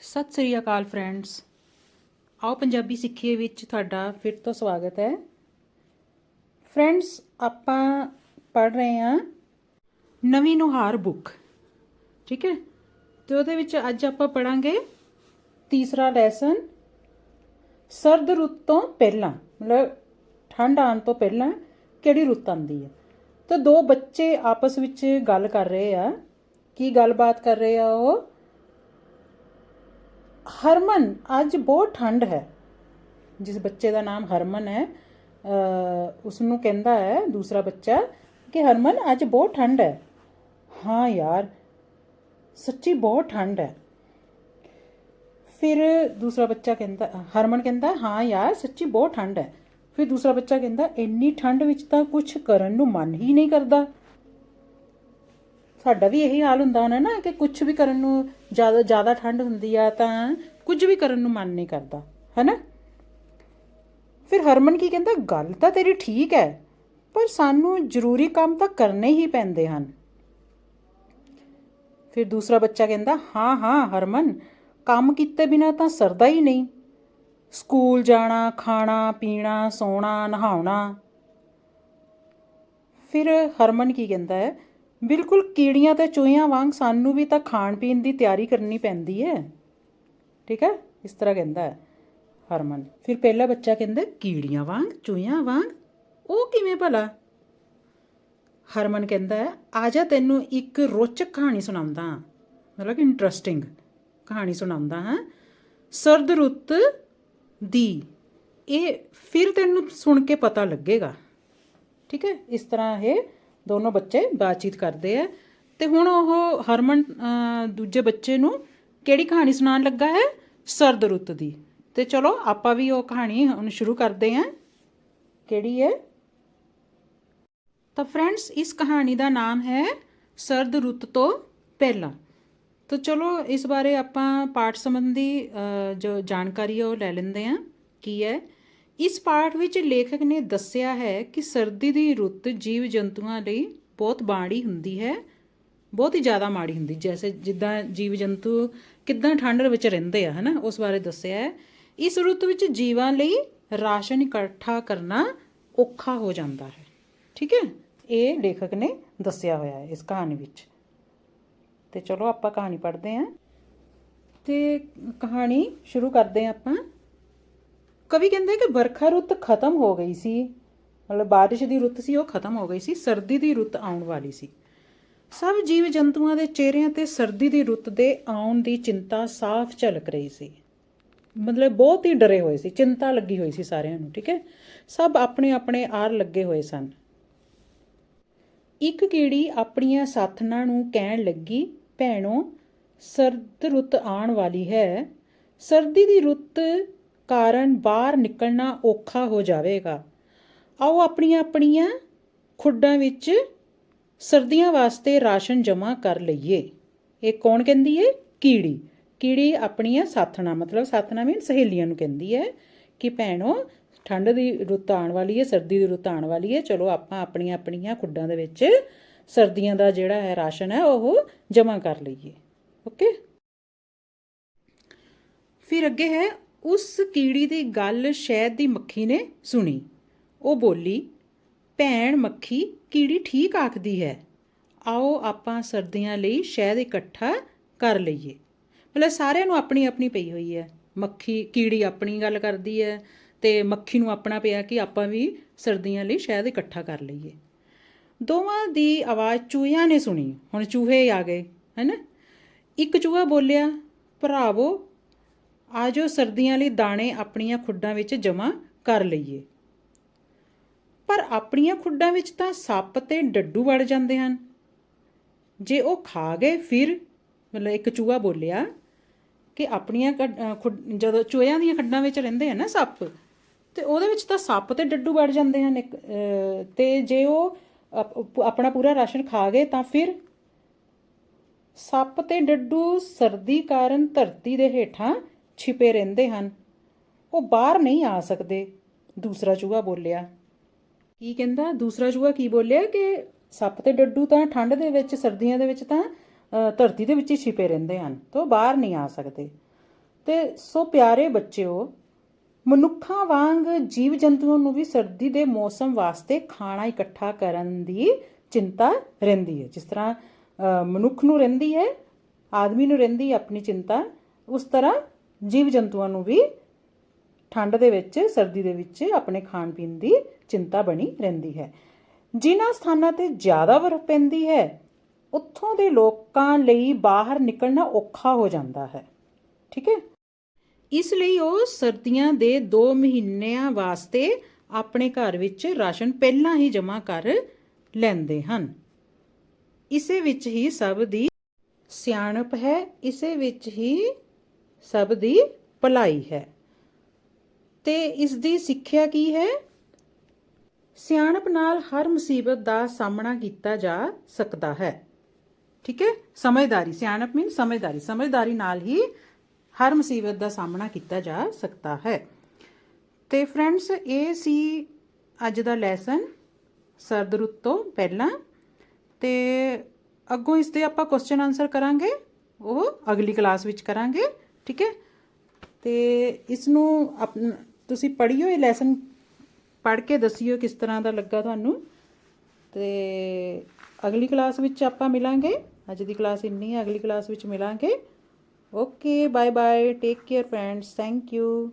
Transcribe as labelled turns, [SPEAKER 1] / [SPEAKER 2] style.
[SPEAKER 1] ਸਤਿ ਸ੍ਰੀ ਅਕਾਲ friends. ਆਓ ਪੰਜਾਬੀ ਸਿੱਖੀਏ ਵਿੱਚ ਤੁਹਾਡਾ ਫਿਰ ਤੋਂ ਸਵਾਗਤ ਹੈ। ਫਰੈਂਡਸ, ਆਪਾਂ ਪੜ ਰਹੇ ਹਾਂ ਨਵੀਂ ਨੁਹਾਰ ਬੁੱਕ। ਠੀਕ ਹੈ? ਤੇ ਉਹਦੇ ਵਿੱਚ ਅੱਜ ਆਪਾਂ ਪੜਾਂਗੇ ਤੀਸਰਾ ਲੈਸਨ ਸਰਦ ਰੁੱਤ ਤੋਂ ਪਹਿਲਾਂ, ਮਤਲਬ ਠੰਡ ਆਉਣ ਤੋਂ ਪਹਿਲਾਂ ਕਿਹੜੀ ਰੁੱਤ ਆਉਂਦੀ ਹੈ? ਤਾਂ ਦੋ ਬੱਚੇ ਆਪਸ ਵਿੱਚ ਗੱਲ ਕਰ ਰਹੇ ਆ। ਕੀ ਗੱਲਬਾਤ ਕਰ ਰਹੇ ਆ ਉਹ? ਹਰਮਨ, ਅੱਜ ਬਹੁਤ ਠੰਡ ਹੈ। ਜਿਸ ਬੱਚੇ ਦਾ ਨਾਮ ਹਰਮਨ ਹੈ ਉਸ ਨੂੰ ਕਹਿੰਦਾ ਹੈ, ਦੂਸਰਾ ਬੱਚਾ, ਕਿ ਹਰਮਨ, ਅੱਜ ਬਹੁਤ ਠੰਡ ਹੈ। ਹਾਂ ਯਾਰ, ਸੱਚੀ ਬਹੁਤ ਠੰਡ ਹੈ। ਫਿਰ ਦੂਸਰਾ ਬੱਚਾ ਕਹਿੰਦਾ, ਹਰਮਨ ਕਹਿੰਦਾ, ਹਾਂ ਯਾਰ, ਸੱਚੀ ਬਹੁਤ ਠੰਡ ਹੈ। ਫਿਰ ਦੂਸਰਾ ਬੱਚਾ ਕਹਿੰਦਾ, ਇੰਨੀ ਠੰਡ ਵਿੱਚ ਤਾਂ ਕੁਝ ਕਰਨ ਨੂੰ ਮਨ ਹੀ ਨਹੀਂ ਕਰਦਾ। ਸਾਡਾ ਵੀ ਇਹੀ ਹਾਲ ਹੁੰਦਾ ਹੋਣਾ ਨਾ ਕਿ ਕੁਝ ਵੀ ਕਰਨ ਨੂੰ ਜ਼ਿਆਦਾ ਜ਼ਿਆਦਾ ਠੰਡ ਹੁੰਦੀ ਆ ਤਾਂ ਕੁਝ ਵੀ ਕਰਨ ਨੂੰ ਮਨ ਨਹੀਂ ਕਰਦਾ, ਹੈਨਾ? ਫਿਰ ਹਰਮਨ ਕੀ ਕਹਿੰਦਾ, ਗੱਲ ਤਾਂ ਤੇਰੀ ਠੀਕ ਹੈ ਪਰ ਸਾਨੂੰ ਜ਼ਰੂਰੀ ਕੰਮ ਤਾਂ ਕਰਨੇ ਹੀ ਪੈਂਦੇ ਹਨ। ਫਿਰ ਦੂਸਰਾ ਬੱਚਾ ਕਹਿੰਦਾ, ਹਾਂ ਹਾਂ, ਹਰਮਨ, ਕੰਮ ਕੀਤੇ ਬਿਨਾ ਤਾਂ ਸਰਦਾ ਹੀ ਨਹੀਂ। ਸਕੂਲ ਜਾਣਾ, ਖਾਣਾ, ਪੀਣਾ, ਸੌਣਾ, ਨਹਾਉਣਾ। ਫਿਰ ਹਰਮਨ ਕੀ ਕਹਿੰਦਾ ਹੈ ਬਿਲਕੁਲ ਕੀੜੀਆਂ ਤੇ ਚੂਹਿਆਂ ਵਾਂਗ ਸਾਨੂੰ ਵੀ ਤਾਂ ਖਾਣ ਪੀਣ ਦੀ ਤਿਆਰੀ ਕਰਨੀ ਪੈਂਦੀ ਹੈ। ਠੀਕ ਹੈ? ਇਸ ਤਰ੍ਹਾਂ ਕਹਿੰਦਾ ਹੈ ਹਰਮਨ। ਫਿਰ ਪਹਿਲਾ ਬੱਚਾ ਕਹਿੰਦਾ, ਕੀੜੀਆਂ ਵਾਂਗ, ਚੂਹਿਆਂ ਵਾਂਗ, ਉਹ ਕਿਵੇਂ ਭਲਾ? ਹਰਮਨ ਕਹਿੰਦਾ ਹੈ, ਆ ਜਾ ਤੈਨੂੰ ਇੱਕ ਰੋਚਕ ਕਹਾਣੀ ਸੁਣਾਉਂਦਾ ਹਾਂ। ਮਤਲਬ ਕਿ ਇੰਟਰਸਟਿੰਗ ਕਹਾਣੀ ਸੁਣਾਉਂਦਾ ਹਾਂ। ਸਰਦ ਰੁੱਤ ਦੀ, ਇਹ ਫਿਰ ਤੈਨੂੰ ਸੁਣ ਕੇ ਪਤਾ ਲੱਗੇਗਾ। ਠੀਕ ਹੈ? ਇਸ ਤਰ੍ਹਾਂ ਇਹ ਦੋਨੋਂ ਬੱਚੇ ਬਾਤਚੀਤ ਕਰਦੇ ਆ। ਤੇ ਹੁਣ ਉਹ ਹਰਮਨ ਦੂਜੇ ਬੱਚੇ ਨੂੰ ਕਿਹੜੀ ਕਹਾਣੀ ਸੁਣਾਉਣ ਲੱਗਾ ਹੈ? ਸਰਦ ਰੁੱਤ ਦੀ। ਤੇ ਚਲੋ, ਆਪਾਂ ਵੀ ਉਹ ਕਹਾਣੀ ਹੁਣ ਸ਼ੁਰੂ ਕਰਦੇ ਹਾਂ। ਕਿਹੜੀ ਹੈ? ਤਾਂ ਫਰੈਂਡਸ, ਇਸ ਕਹਾਣੀ ਦਾ ਨਾਮ ਹੈ ਸਰਦ ਰੁੱਤ ਤੋਂ ਪਹਿਲਾਂ। ਤਾਂ ਚਲੋ, ਇਸ ਬਾਰੇ ਆਪਾਂ ਪਾਠ ਸੰਬੰਧੀ ਜੋ ਜਾਣਕਾਰੀ ਹੈ ਉਹ ਲੈ ਲੈਂਦੇ ਹਾਂ। ਕੀ ਹੈ? ਇਸ ਪਾਠ ਵਿੱਚ ਲੇਖਕ ਨੇ ਦੱਸਿਆ ਹੈ ਕਿ ਸਰਦੀ ਦੀ ਰੁੱਤ ਜੀਵ ਜੰਤੂਆਂ ਲਈ ਬਹੁਤ ਮਾੜੀ ਹੁੰਦੀ ਹੈ, ਬਹੁਤ ਹੀ ਜ਼ਿਆਦਾ ਮਾੜੀ ਹੁੰਦੀ। ਜੈਸੇ ਜਿੱਦਾਂ ਜੀਵ ਜੰਤੂ ਕਿੱਦਾਂ ਠੰਡ ਵਿੱਚ ਰਹਿੰਦੇ ਆ, ਹਨਾ? ਉਸ ਬਾਰੇ ਦੱਸਿਆ ਹੈ। ਇਸ ਰੁੱਤ ਵਿੱਚ ਜੀਵਾਂ ਲਈ ਰਾਸ਼ਨ ਇਕੱਠਾ ਕਰਨਾ ਔਖਾ ਹੋ ਜਾਂਦਾ ਹੈ। ਠੀਕ ਹੈ? ਇਹ ਲੇਖਕ ਨੇ ਦੱਸਿਆ ਹੋਇਆ ਹੈ ਇਸ ਕਹਾਣੀ ਵਿੱਚ। ਤੇ ਚਲੋ ਆਪਾਂ ਕਹਾਣੀ ਪੜ੍ਹਦੇ ਹਾਂ। ਤੇ ਕਹਾਣੀ ਸ਼ੁਰੂ ਕਰਦੇ ਹਾਂ ਆਪਾਂ। ਕਵੀ ਕਹਿੰਦੇ ਕਿ ਵਰਖਾ ਰੁੱਤ ਖਤਮ ਹੋ ਗਈ ਸੀ। ਮਤਲਬ ਬਾਰਿਸ਼ ਦੀ ਰੁੱਤ ਸੀ, ਉਹ ਖਤਮ ਹੋ ਗਈ ਸੀ, ਸਰਦੀ ਦੀ ਰੁੱਤ ਆਉਣ ਵਾਲੀ ਸੀ। ਸਭ ਜੀਵ ਜੰਤੂਆਂ ਦੇ ਚਿਹਰਿਆਂ ਤੇ ਸਰਦੀ ਦੀ ਰੁੱਤ ਦੇ ਆਉਣ ਦੀ ਚਿੰਤਾ ਸਾਫ਼ ਝਲਕ ਰਹੀ ਸੀ। ਮਤਲਬ ਬਹੁਤ ਹੀ ਡਰੇ ਹੋਏ ਸੀ, ਚਿੰਤਾ ਲੱਗੀ ਹੋਈ ਸੀ ਸਾਰਿਆਂ ਨੂੰ, ਠੀਕ ਹੈ? ਸਭ ਆਪਣੇ ਆਪਣੇ ਆਰ ਲੱਗੇ ਹੋਏ ਸਨ। ਇੱਕ ਕੀੜੀ ਆਪਣੀਆਂ ਸਾਥਣਾਂ ਨੂੰ ਕਹਿਣ ਲੱਗੀ, ਭੈਣੋ, ਸਰਦ ਰੁੱਤ ਆਉਣ ਵਾਲੀ ਹੈ। ਸਰਦੀ ਦੀ ਰੁੱਤ ਕਾਰਨ ਬਾਹਰ ਨਿਕਲਣਾ ਔਖਾ ਹੋ ਜਾਵੇਗਾ। ਆਓ ਆਪਣੀਆਂ ਆਪਣੀਆਂ ਖੁੱਡਾਂ ਵਿੱਚ ਸਰਦੀਆਂ ਵਾਸਤੇ ਰਾਸ਼ਨ ਜਮ੍ਹਾਂ ਕਰ ਲਈਏ। ਇਹ ਕੌਣ ਕਹਿੰਦੀ ਹੈ ਕੀੜੀ। ਕੀੜੀ ਆਪਣੀਆਂ ਸਾਥਣਾ, ਮਤਲਬ ਸਾਥਣਾਂ ਮੀਨ ਸਹੇਲੀਆਂ ਨੂੰ ਕਹਿੰਦੀ ਹੈ ਕਿ ਭੈਣੋ, ਠੰਡ ਦੀ ਰੁੱਤ ਆਉਣ ਵਾਲੀ ਹੈ ਸਰਦੀ ਦੀ ਰੁੱਤ ਆਉਣ ਵਾਲੀ ਹੈ ਚਲੋ ਆਪਾਂ ਆਪਣੀਆਂ ਆਪਣੀਆਂ ਖੁੱਡਾਂ ਦੇ ਵਿੱਚ ਸਰਦੀਆਂ ਦਾ ਜਿਹੜਾ ਹੈ ਰਾਸ਼ਨ ਹੈ, ਉਹ ਜਮ੍ਹਾਂ ਕਰ ਲਈਏ। ਓਕੇ? ਫਿਰ ਅੱਗੇ ਹੈ ਉਸ ਕੀੜੀ ਦੀ ਗੱਲ ਸ਼ਹਿਦ ਦੀ ਮੱਖੀ ਨੇ ਸੁਣੀ। ਉਹ ਬੋਲੀ, ਭੈਣ ਮੱਖੀ, ਕੀੜੀ ਠੀਕ ਆਖਦੀ ਹੈ। ਆਓ ਆਪਾਂ ਸਰਦੀਆਂ ਲਈ ਸ਼ਹਿਦ ਇਕੱਠਾ ਕਰ ਲਈਏ। ਮਤਲਬ ਸਾਰਿਆਂ ਨੂੰ ਆਪਣੀ ਆਪਣੀ ਪਈ ਹੋਈ ਹੈ। ਮੱਖੀ, ਕੀੜੀ ਆਪਣੀ ਗੱਲ ਕਰਦੀ ਹੈ ਤੇ ਮੱਖੀ ਨੂੰ ਆਪਣਾ ਪਿਆ ਕਿ ਆਪਾਂ ਵੀ ਸਰਦੀਆਂ ਲਈ ਸ਼ਹਿਦ ਇਕੱਠਾ ਕਰ ਲਈਏ। ਦੋਵਾਂ ਦੀ ਆਵਾਜ਼ ਚੂਹਿਆਂ ਨੇ ਸੁਣੀ। ਹੁਣ ਚੂਹੇ ਆ ਗਏ ਹੈਨਾ ਇੱਕ ਚੂਹਾ ਬੋਲਿਆ, ਭਰਾਵੋ ਆਜੋ ਸਰਦੀਆਂ ਲਈ ਦਾਣੇ ਆਪਣੀਆਂ ਖੁੱਡਾਂ ਵਿੱਚ ਜਮ੍ਹਾਂ ਕਰ ਲਈਏ। ਪਰ ਆਪਣੀਆਂ ਖੁੱਡਾਂ ਵਿੱਚ ਤਾਂ ਸੱਪ ਤੇ ਡੱਡੂ ਵੜ ਜਾਂਦੇ ਹਨ। ਜੇ ਉਹ ਖਾ ਗਏ ਫਿਰ ਮਤਲਬ ਇੱਕ ਚੂਹਾ ਬੋਲਿਆ ਕਿ ਆਪਣੀਆਂ ਕੱਢ- ਅਹ ਜਦੋਂ ਚੂਹਿਆਂ ਦੀਆਂ ਖੱਡਾਂ ਵਿੱਚ ਰਹਿੰਦੇ ਆ ਨਾ ਸੱਪ ਤੇ ਉਹਦੇ ਵਿੱਚ ਤਾਂ ਸੱਪ ਤੇ ਡੱਡੂ ਵੜ ਜਾਂਦੇ ਹਨ ਇੱਕ ਅਹ, ਤੇ ਜੇ ਉਹ ਆਪਣਾ ਪੂਰਾ ਰਾਸ਼ਨ ਖਾ ਗਏ ਤਾਂ ਫਿਰ ਸੱਪ ਤੇ ਡੱਡੂ ਸਰਦੀ ਕਾਰਨ ਧਰਤੀ ਦੇ ਹੇਠਾਂ ਛਿਪੇ ਰਹਿੰਦੇ ਹਨ। ਉਹ ਬਾਹਰ ਨਹੀਂ ਆ ਸਕਦੇ। ਦੂਸਰਾ ਚੂਹਾ ਬੋਲਿਆ, ਕੀ ਕਹਿੰਦਾ? ਦੂਸਰਾ ਚੂਹਾ ਕੀ ਬੋਲਿਆ ਕਿ ਸੱਪ ਤੇ ਡੱਡੂ ਤਾਂ ਠੰਡ ਦੇ ਵਿੱਚ, ਸਰਦੀਆਂ ਦੇ ਵਿੱਚ ਤਾਂ ਧਰਤੀ ਦੇ ਵਿੱਚ ਹੀ ਛਿਪੇ ਰਹਿੰਦੇ ਹਨ, ਤਾਂ ਉਹ ਬਾਹਰ ਨਹੀਂ ਆ ਸਕਦੇ। ਤੇ ਸੋ ਪਿਆਰੇ ਬੱਚਿਓ, ਮਨੁੱਖਾਂ ਵਾਂਗ ਜੀਵ ਜੰਤੂਆਂ ਨੂੰ ਵੀ ਸਰਦੀ ਦੇ ਮੌਸਮ ਵਾਸਤੇ ਖਾਣਾ ਇਕੱਠਾ ਕਰਨ ਦੀ ਚਿੰਤਾ ਰਹਿੰਦੀ ਹੈ। ਜਿਸ ਤਰ੍ਹਾਂ ਮਨੁੱਖ ਨੂੰ ਰਹਿੰਦੀ ਹੈ, ਆਦਮੀ ਨੂੰ ਰਹਿੰਦੀ ਹੈ ਆਪਣੀ ਚਿੰਤਾ, ਉਸ ਤਰ੍ਹਾਂ ਜੀਵ ਜੰਤੂਆਂ ਨੂੰ ਵੀ ਠੰਡ ਦੇ ਵਿੱਚ, ਸਰਦੀ ਦੇ ਵਿੱਚ ਆਪਣੇ ਖਾਣ ਪੀਣ ਦੀ ਚਿੰਤਾ ਬਣੀ ਰਹਿੰਦੀ ਹੈ। ਜਿਨ੍ਹਾਂ ਸਥਾਨਾਂ ਤੇ ਜ਼ਿਆਦਾ ਬਰਫ਼ ਪੈਂਦੀ ਹੈ, ਉੱਥੋਂ ਦੇ ਲੋਕਾਂ ਲਈ ਬਾਹਰ ਨਿਕਲਣਾ ਔਖਾ ਹੋ ਜਾਂਦਾ ਹੈ। ਠੀਕ ਹੈ? ਇਸ ਲਈ ਉਹ ਸਰਦੀਆਂ ਦੇ 2 ਮਹੀਨਿਆਂ ਵਾਸਤੇ ਆਪਣੇ ਘਰ ਵਿੱਚ ਰਾਸ਼ਨ ਪਹਿਲਾਂ ਹੀ ਜਮ੍ਹਾਂ ਕਰ ਲੈਂਦੇ ਹਨ। ਇਸੇ ਵਿੱਚ ਹੀ ਸਭ ਦੀ ਸਿਆਣਪ ਹੈ, ਇਸੇ ਵਿੱਚ ਹੀ ਸਭ ਦੀ ਭਲਾਈ ਹੈ। ਤੇ ਇਸ ਦੀ ਸਿੱਖਿਆ ਕੀ ਹੈ? ਸਿਆਣਪ ਨਾਲ ਹਰ ਮੁਸੀਬਤ ਦਾ ਸਾਹਮਣਾ ਕੀਤਾ ਜਾ ਸਕਦਾ ਹੈ। ਠੀਕ ਹੈ? ਸਮਝਦਾਰੀ, ਸਿਆਣਪ ਮੀਨ ਸਮਝਦਾਰੀ। ਸਮਝਦਾਰੀ ਨਾਲ ਹੀ ਹਰ ਮੁਸੀਬਤ ਦਾ ਸਾਹਮਣਾ ਕੀਤਾ ਜਾ ਸਕਦਾ ਹੈ। ਤੇ ਫਰੈਂਡਸ ਇਹ ਸੀ ਅੱਜ ਦਾ ਲੈਸਨ ਸਰਦ ਰੁੱਤ ਤੋਂ ਪਹਿਲਾਂ। ਤੇ ਅੱਗੋਂ ਇਸ 'ਤੇ ਆਪਾਂ ਕੁਐਸਚਨ ਆਨਸਰ ਕਰਾਂਗੇ। ਉਹ ਅਗਲੀ ਕਲਾਸ ਵਿੱਚ ਕਰਾਂਗੇ। ਠੀਕ ਹੈ? ਤੇ ਇਸ ਨੂੰ ਤੁਸੀਂ ਪੜ੍ਹੀਓ, ਇਹ ਲੈਸਨ ਪੜ੍ਹ ਕੇ ਦੱਸਿਓ ਕਿਸ ਤਰ੍ਹਾਂ ਦਾ ਲੱਗਾ ਤੁਹਾਨੂੰ। ਤੇ ਅਗਲੀ ਕਲਾਸ ਵਿੱਚ ਆਪਾਂ ਮਿਲਾਂਗੇ। ਅੱਜ ਦੀ ਕਲਾਸ ਇੰਨੀ ਹੈ, ਅਗਲੀ ਕਲਾਸ ਵਿੱਚ ਮਿਲਾਂਗੇ। Okay bye bye take care friends thank you